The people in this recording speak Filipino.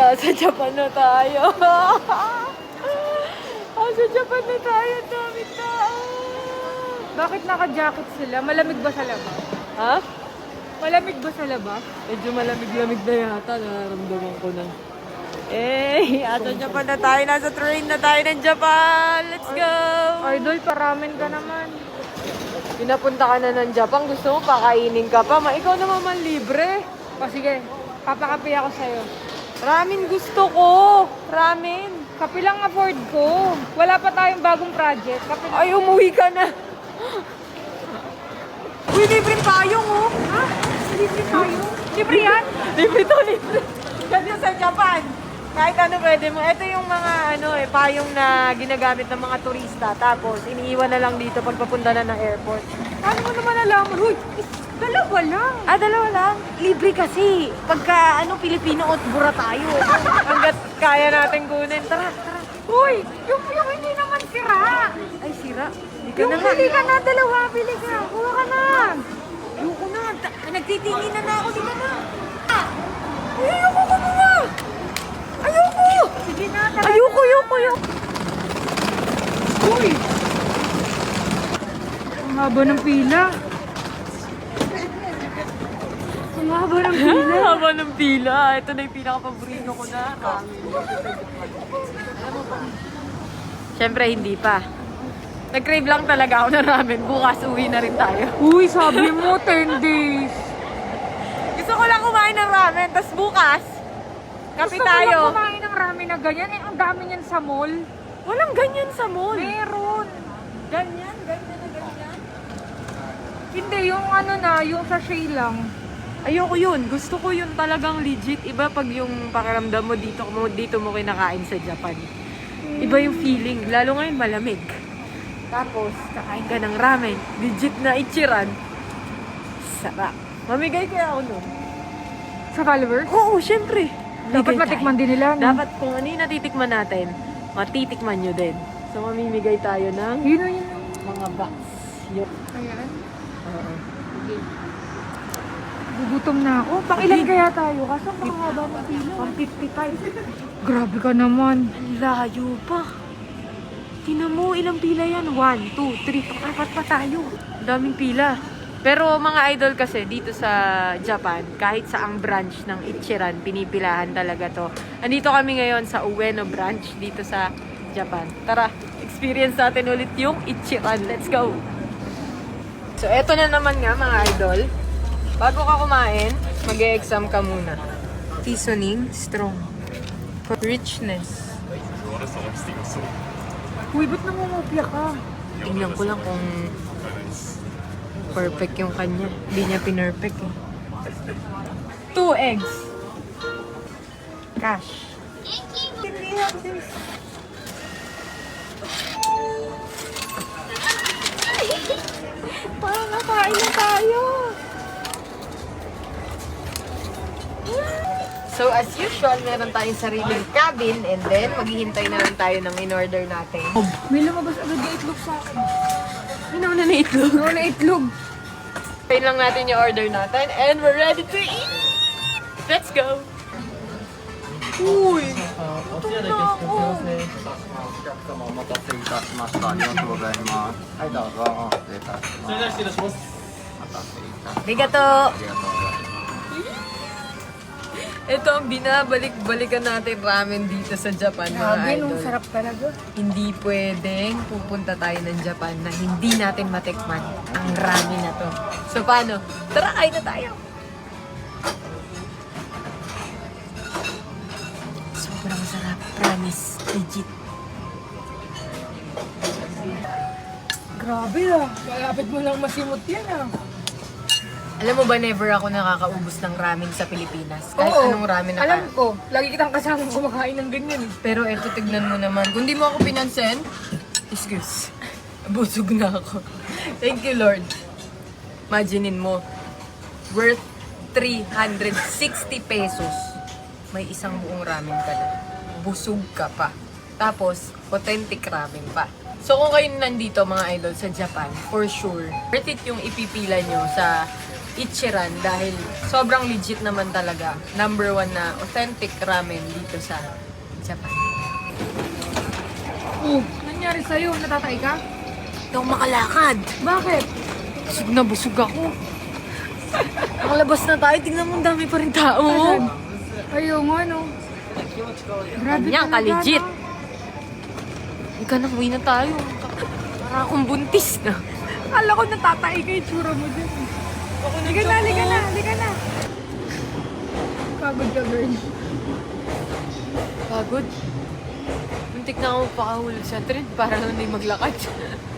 ah, sa Japan na tayo. ah, sa Japan na tayo, dami tao. Bakit naka-jacket sila? Malamig ba sa labas? Ha? Malamig ba sa labas? Medyo malamig-lamig na yata, nararamdaman ko na. Eh, asa Japan na tayo, nasa train na tayo ng Japan. Let's go! Idol, paramen ka naman. Pinapunta ka na ng Japan, gusto mo pakainin ka pa, ma ikaw naman man libre. O sige, papakapi ako sa'yo. Ramen gusto ko. Ramen. Kape lang afford ko. Wala pa tayong bagong project. Kape lang. Ay, umuwi ka na. Uy, libre payong oh. Ha? Libre tayo? Libre yan? Libre to, libre. Kahit ano pwede mo. Ito yung mga ano eh, payong na ginagamit ng mga turista. Tapos, iniiwan na lang dito pag papunta na ng airport. Ano mo naman alaman? Huy, dalawa lang. Ah, dalawa lang. Libre kasi. Pagka ano, Pilipino at bura tayo. Hanggat kaya natin kunin. Tara, tara. Huy, yung, yung hindi naman sira. Ay, sira. Hindi ka Yung na nga. bili ka na, dalawa, bili ka. Kuha ka na. Ayoko na. Nagtitingin na na ako. Di ka na. Ay, ayoko ko na. Ayoko. Sige na, tara. Ayoko, ayoko, ayoko. Uy! Ang haba ng pila. Ang haba ng pila. Haba ng pila. Ito na yung pinaka-paborito ko na. Siyempre, hindi pa. Nag-crave lang talaga ako ng ramen. Bukas, uwi na rin tayo. Uy, sabi mo 10 days. Gusto ko lang kumain ng ramen. Tapos bukas, kape Gusto tayo. ko lang kumain ng ramen na ganyan. Eh, ang dami niyan sa mall. Walang ganyan sa mall. Meron. Ganyan, na ganyan. Hindi, yung ano na, yung sachet lang. Ayoko yun. Gusto ko yun talagang legit. Iba pag yung pakiramdam mo dito mo dito mo kinakain sa Japan. Iba yung feeling. Lalo ngayon malamig. Tapos, kakain ka ng ramen. Legit na ichiran. Sarap. Mamigay kaya ako nun. Sa followers? Oo, syempre. Dapat Bigay matikman tayo. din nila. no? Dapat kung ano yung natitikman natin, matitikman nyo din. So, mamimigay tayo ng Yun yun. mga box. Yup. Ayan. Oo. Gugutom na ako. Pang ilan kaya tayo? Kaso ang haba ng pila. Pang 55. Grabe ka naman. Layo pa. Tinan mo, ilang pila yan? 1, 2, 3, apat pa tayo. Ang daming pila. Pero mga idol kasi dito sa Japan, kahit sa ang branch ng Ichiran, pinipilahan talaga to. Andito kami ngayon sa Ueno branch dito sa Japan. Tara, experience natin ulit yung Ichiran. Let's go! So, eto na naman nga mga idol. Bago ka kumain, mag-exam ka muna. Seasoning, strong. Richness. Uy, ba't nangungupya ka? Tingnan ko lang kung perfect yung kanya. Hindi niya pinurfect eh. Two eggs. Cash. Hindi have So as usual, meron tayong sariling cabin and then maghihintay na lang tayo ng in-order natin. May lumabas agad na itlog sa akin. Inaw na na itlog. Ano na itlog? Pay lang natin yung order natin and we're ready to eat! Let's go! Uy! お冷やで決してすいません。お客様お待たせいたしました。ありがとうございます。はい、どうぞ。失礼いたします。それでは失礼します。お待たせいたしました。 Arigato! ありがとうございます。 Ito ang binabalik-balikan natin ramen dito sa Japan, mga Grabe, idol. nung sarap talaga. Hindi pwedeng pupunta tayo ng Japan na hindi natin matikman ang ramen na to. So paano? Tara, kain na tayo! Sobrang sarap. Promise. Legit. Grabe ah. Malapit mo lang masimot yan ah. Alam mo ba, never ako nakakaubos ng ramen sa Pilipinas. Kahit Oo, anong ramen na Alam ko, lagi kitang kasama kumakain ng ganyan. eh. Pero eto, tignan mo naman. Kung di mo ako pinansin, excuse. Busog na ako. Thank you, Lord. Imaginein mo, worth 360 pesos. May isang buong ramen ka na. Busog ka pa. Tapos, authentic ramen pa. So kung kayo nandito mga idol sa Japan, for sure, worth it yung ipipila nyo sa Ichiran dahil sobrang legit naman talaga. Number one na authentic ramen dito sa Japan. Oh, nangyari sa'yo? Natatay ka? Hindi ako makalakad. Bakit? Busog na busog ako. Makalabas na tayo. Tingnan mo, ang dami pa rin tao. Ayaw nga, no? Grabe Ganyan, talaga, ka-legit. no? Ika na, uwi na tayo. Para akong buntis na. Akala ko natatay ka yung tsura mo dyan. Liga na, liga na, liga na. Pagod ka, girl. Pagod. Muntik na ako pakahulog sa trend para lang hindi maglakad.